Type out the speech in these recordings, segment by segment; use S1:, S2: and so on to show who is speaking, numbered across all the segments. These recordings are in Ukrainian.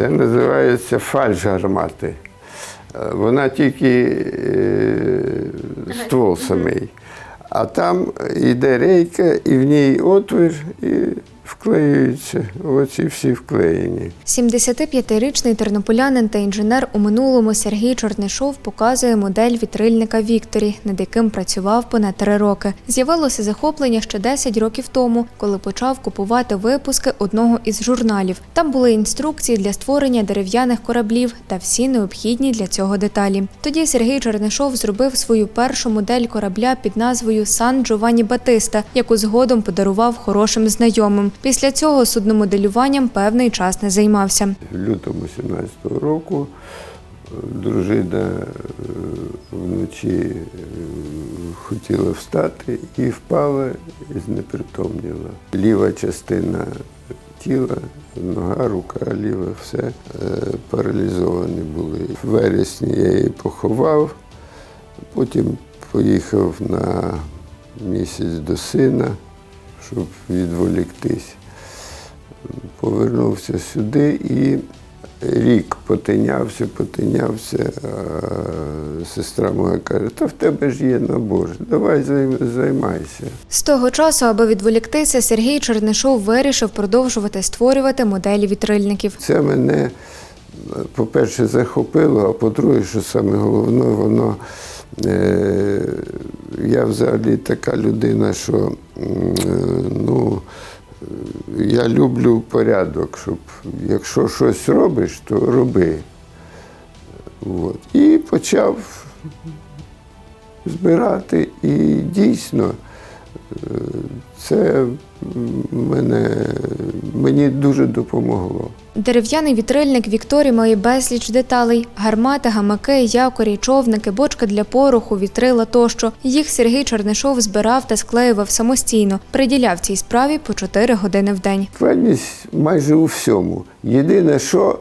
S1: Це називається фальш гармати. Е, Вона тільки е, ствол самий. А там йде рейка, і в ній отвір, і вклеюються. Оці всі вклеєні.
S2: 75-річний тернополянин та інженер у минулому Сергій Чорнишов показує модель вітрильника Вікторі, над яким працював понад три роки. З'явилося захоплення ще 10 років тому, коли почав купувати випуски одного із журналів. Там були інструкції для створення дерев'яних кораблів та всі необхідні для цього деталі. Тоді Сергій Чернишов зробив свою першу модель корабля під назвою Сан Джованні Батиста, яку згодом подарував хорошим знайомим. Після цього судномоделюванням певний час не займався.
S1: В лютому 17-го року е, дружина е, вночі е, хотіла встати і впала і знепритомніла. Ліва частина тіла, нога, рука, ліва, все паралізовані були. В вересні я її поховав, потім поїхав на місяць до сина, щоб відволіктись повернувся сюди і рік потинявся, потинявся. А сестра моя каже, та в тебе ж є набор, давай займайся.
S2: З того часу, аби відволіктися, Сергій Чернишов вирішив продовжувати створювати моделі вітрильників.
S1: Це мене, по-перше, захопило, а по-друге, що саме головне, воно. Е, я взагалі така людина, що ну, е, я люблю порядок, щоб якщо щось робиш, то роби. От. І почав збирати, і дійсно це мене, мені дуже допомогло.
S2: Дерев'яний вітрильник Вікторі має безліч деталей: гармати, гамаки, якорі, човники, бочка для пороху, вітрила тощо. Їх Сергій Чернишов збирав та склеював самостійно. Приділяв цій справі по 4 години в день.
S1: Складність майже у всьому. Єдине, що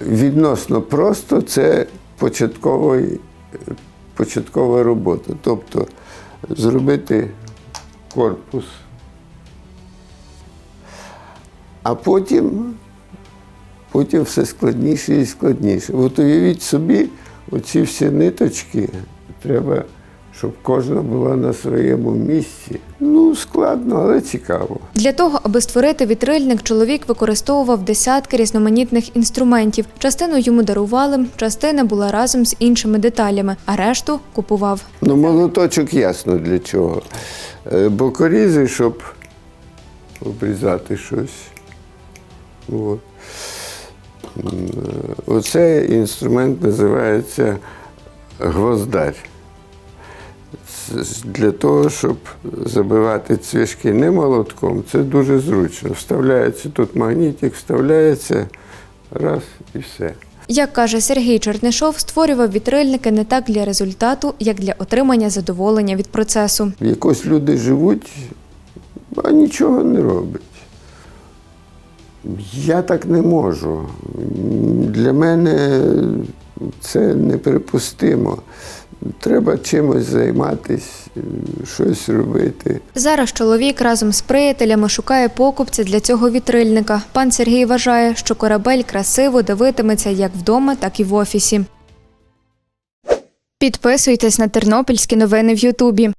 S1: відносно просто, це початковий, початкова робота. Тобто зробити корпус, а потім, потім все складніше і складніше. От уявіть собі, оці всі ниточки треба, щоб кожна була на своєму місці. Ну, складно, але цікаво.
S2: Для того, аби створити вітрильник, чоловік використовував десятки різноманітних інструментів. Частину йому дарували, частина була разом з іншими деталями, а решту купував.
S1: Ну, молоточок ясно для чого. Е, Бокорізи, щоб обрізати щось. От. Е, Оцей інструмент називається гвоздарь. Для того, щоб забивати цвяшки не молотком, це дуже зручно. Вставляється тут магнітик, вставляється раз і все.
S2: Як каже Сергій Чернишов, створював вітрильники не так для результату, як для отримання задоволення від процесу.
S1: Якось люди живуть, а нічого не роблять. Я так не можу. Для мене це неприпустимо. Треба чимось займатися, щось робити.
S2: Зараз чоловік разом з приятелями шукає покупця для цього вітрильника. Пан Сергій вважає, що корабель красиво дивитиметься як вдома, так і в офісі. Підписуйтесь на тернопільські новини в Ютубі.